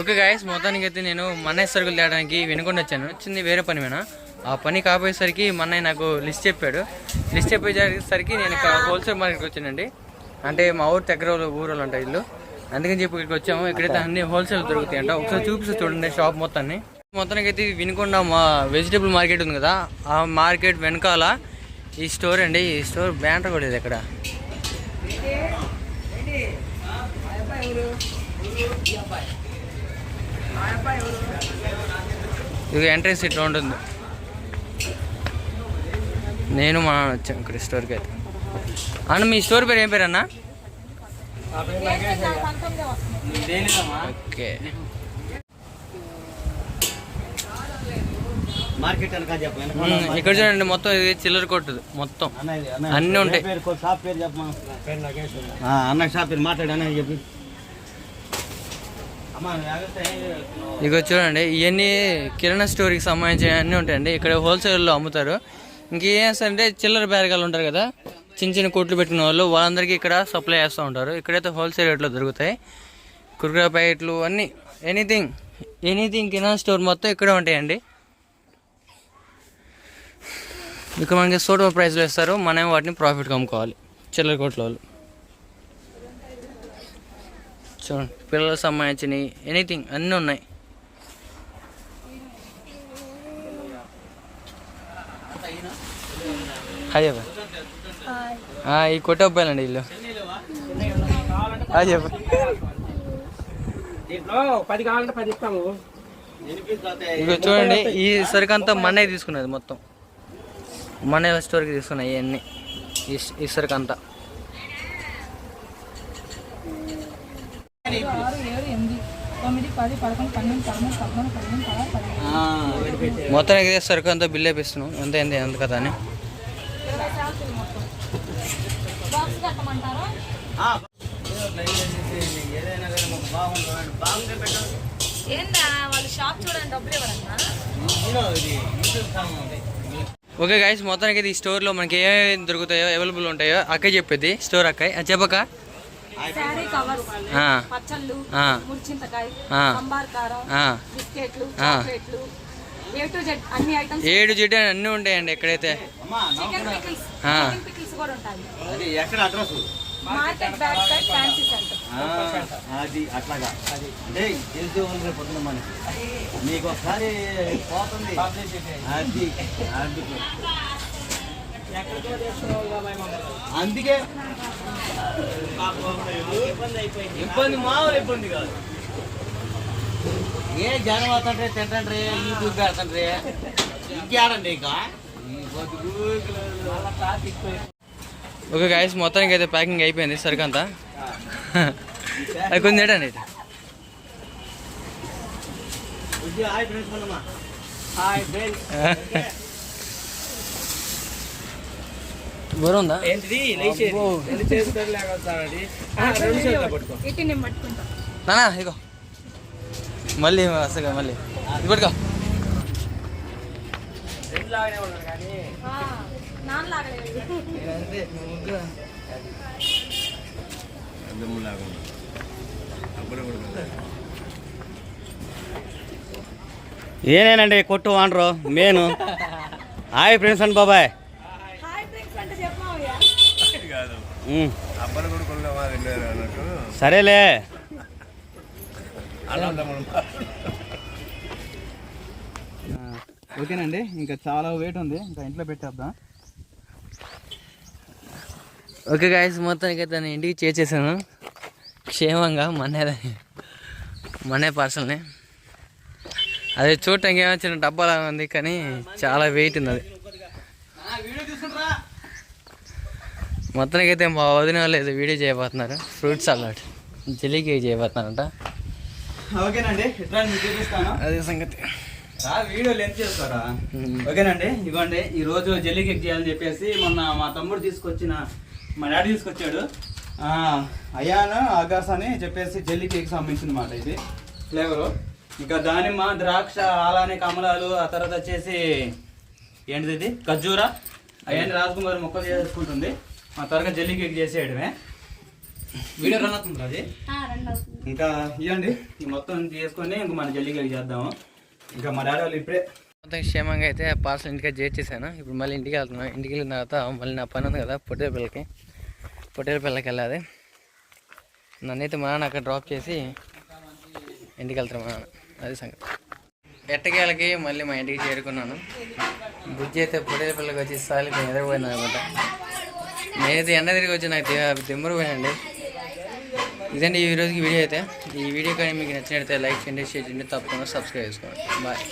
Okay guys మొత్తానికి అయితే నేను మన్నయ్య సరుకులు తేయడానికి వినుకొని వచ్చాను. వచ్చింది వేరే పని మీద ఆ పని కాపోయేసరికి మన్నయ్య నాకు లిస్ట్ చెప్పాడు. లిస్ట్ చెప్పేసరికి నేను ఇక్కడ హోల్సేల్ మార్కెట్కి వచ్చానండి. అంటే మా ఊరు దగ్గర ఊరు ఉంటాయి ఇల్లు అందుకని చెప్పి ఇక్కడికి వచ్చాము. ఇక్కడైతే అన్ని హోల్సేల్ దొరుకుతాయి అంట ఒకసారి చూపిస్తే చూడండి షాప్ మొత్తాన్ని. మొత్తానికి అయితే వినుకొండ మా వెజిటేబుల్ మార్కెట్ ఉంది కదా ఆ మార్కెట్ వెనకాల ఈ స్టోర్ అండి. ఈ స్టోర్ బ్యానర్ కూడా లేదు ఇక్కడ. ఇది ఎంట్రెన్స్ ఇట్లా ఉంటుంది. నేను మా వచ్చాం ఇక్కడ స్టోర్కి అయితే. అన్న మీ స్టోర్ పేరు ఏం పేరు అన్న? ఓకే. ఇక్కడ చూడండి మొత్తం ఇది చిల్లర కొట్టుది. మొత్తం. అన్న ఉంటాయి. అన్న షాప్ పేరు మాట్లాడు అన్న చెప్పి. ఇక చూడండి ఇవన్నీ కిరాణా స్టోర్కి సంబంధించిన అన్నీ ఉంటాయండి. ఇక్కడ హోల్సేల్లో అమ్ముతారు. ఇంకేం చిల్లర బేరగాలు ఉంటారు కదా చిన్న చిన్న కోట్లు పెట్టిన వాళ్ళు వాళ్ళందరికీ ఇక్కడ సప్లై చేస్తూ ఉంటారు. ఇక్కడైతే హోల్సేల్ రేట్లో దొరుకుతాయి. కుర్కురా ప్యాకెట్లు అన్నీ ఎనీథింగ్ ఎనీథింగ్ కిరాణా స్టోర్ మొత్తం ఇక్కడే ఉంటాయండి. ఇక్కడ మనకి సూటబుల్ ప్రైస్లో ఇస్తారు. మనం వాటిని ప్రాఫిట్గా అమ్ముకోవాలి. చిల్లర కోట్ల వాళ్ళు. చూడండి పిల్లలకు సంబంధించినవి ఎనీథింగ్ అన్నీ ఉన్నాయి. హాయ్ ఈ కొట్టే అబ్బాయిలండి వీళ్ళు. హాయ్ చెప్ప దీంట్లో పది కావాలంటే పది ఇస్తాము. వినిపిస్తుంటే ఇక చూడండి ఈ సరుకు అంతా మన్నయ్య తీసుకున్నది మొత్తం. మన్నయ్య స్టోర్కి తీసుకున్నాయి ఇవన్నీ. ఈ సరుకు అంతా. ఆరు ఏడు ఎనిమిది తొమ్మిది పది పదకొండు పన్నెండు పదమూడు పద్నాలుగు పదిహేను పదహారు పదిహేను మొత్తానికి ఇదే సరుకు అంతా బిల్ వేపిస్తున్నాం. ఎంత ఎంత ఎంత కదా అని. మొత్తం ఏందా? వాళ్ళు షాప్ చూడండి డబ్బులు ఇవ్వరన్నా ఓకే గైస్ మొత్తానికి ఈ స్టోర్లో మనకి ఏమేమి దొరుకుతాయో అవైలబుల్ ఉంటాయో అక్కయ్య చెప్పేది. స్టోర్ అక్కయ్య. చెప్పక. శారీ కవర్స్ ఆ, పచ్చళ్ళు. సాంబార్ కారం ఆ. బిస్కెట్లు ఆ. చాక్లెట్లు ఏ టు జెడ్ అన్ని ఐటమ్స్ ఏడు జిడ్డు అన్నీ ఉంటాయండి ఎక్కడైతే. అమ్మా చికెన్ పికిల్స్ ఆ. చికెన్ పికిల్స్ కూడా ఉంటాయి. అది ఎక్కడ address? Market back side fancy centre అది అట్లాగా. అది. అంటే పొద్దున మనకి. మీకు ఒకసారి పోతుంది. అది అందుకు అందుకే ఇబ్బంది మామూలు ఇబ్బంది కాదు. ఏ జనం అవుతుంటే తింటే యూట్యూబ్ పెడతండ్రి ఇంకేడండి ఇక? ఈ ఓకే గాయస్ మొత్తానికి అయితే ప్యాకింగ్ అయిపోయింది సరుకు అంతా అది కొంచెం ఏంటండి హాయ్ ఫ్రెండ్స్ హాయ్ ఫ్రెండ్స్ పట్టుకో. ఇటు నేను ఇగో. మళ్ళీ వస్తాగా మళ్ళీ. లాగలేదు ఏనేనండి కొట్టు వానరు మేను. హాయ్ ఫ్రెండ్స్ అండి బాబాయ్ హాయ్ ఫ్రెండ్స్ అంటే చెప్పమావయ్యా ఉమ్. సరేలే. ఓకేనండి ఇంకా చాలా వెయిట్ ఉంది ఇంకా ఇంట్లో పెట్టేద్దాం. ఓకే గాయస్ మొత్తానికి అయితే నేను ఇంటికి చేసేసాను. క్షేమంగా మనే మనే పార్సల్ని అది చూడటానికి ఏమో చిన్న డబ్బాలా ఉంది కానీ చాలా వెయిట్ ఉంది అది మొత్తానికి అయితే మా వదిన వాళ్ళు ఏదో వీడియో చేయబోతున్నారు. ఫ్రూట్ సలాడ్ జెల్లీ కేక్ చేయబోతున్నారంట. ఓకేనండి ఇట్లా చూపిస్తాను. అదే సంగతి. వీడియో లెంత్ చేస్తారా? ఓకేనండి ఇవ్వండి ఈ రోజు జెల్లీ కేక్ చేయాలని చెప్పేసి మొన్న మా తమ్ముడు తీసుకొచ్చిన మా డాడీ తీసుకొచ్చాడు. అయాన్ ఆగార్స్ అని చెప్పేసి జెల్లీ కేక్ సంబంధించిన మాట ఇది ఫ్లేవరు ఇంకా దానిమ్మ ద్రాక్ష అలానే కమలాలు ఆ తర్వాత వచ్చేసి ఏంటిది ఇది? ఖర్జూర. అవన్నీ రాజకుమారి మొక్కలు చేసుకుంటుంది. త్వరగా జెల్లీ కేక్ చేసేయడమే. వీడియో రన్ అవుతుంది అది? ఆ, రెండు అవుతుంది. ఇంకా ఇవ్వండి ఈ మొత్తం చేసుకొని ఇంక మన జల్లికి చేద్దాము. ఇంకా మా డాడీ వాళ్ళు ఇప్పుడే మొత్తం క్షేమంగా అయితే పార్సల్ ఇంటికి చేర్చేసాను ఇప్పుడు మళ్ళీ ఇంటికి వెళ్తున్నాను ఇంటికి వెళ్ళిన తర్వాత మళ్ళీ నా పని ఉంది కదా పొట్టేల పిల్లకి పొట్టేల పిల్లకి వెళ్ళాలి. నన్నైతే మా నాన్న అక్కడ డ్రాప్ చేసి ఇంటికి వెళ్తాను మా నాన్న. అది సంగతి. ఎట్టకేళ్ళకి మళ్ళీ మా ఇంటికి చేరుకున్నాను. బుజ్జి అయితే పొట్టేల పిల్లకి వచ్చి సాలికి ఎదరపోయింది అనమాట నేనైతే ఎండ తిరిగి వచ్చి నాకు దిమ్మరు పోయానండి. ఇదండి ఈ రోజుకి వీడియో అయితే. ఈ వీడియో కానీ మీకు నచ్చినట్లయితే లైక్ చేయండి షేర్ చేయండి తప్పకుండా సబ్స్క్రైబ్ చేసుకోండి. బాయ్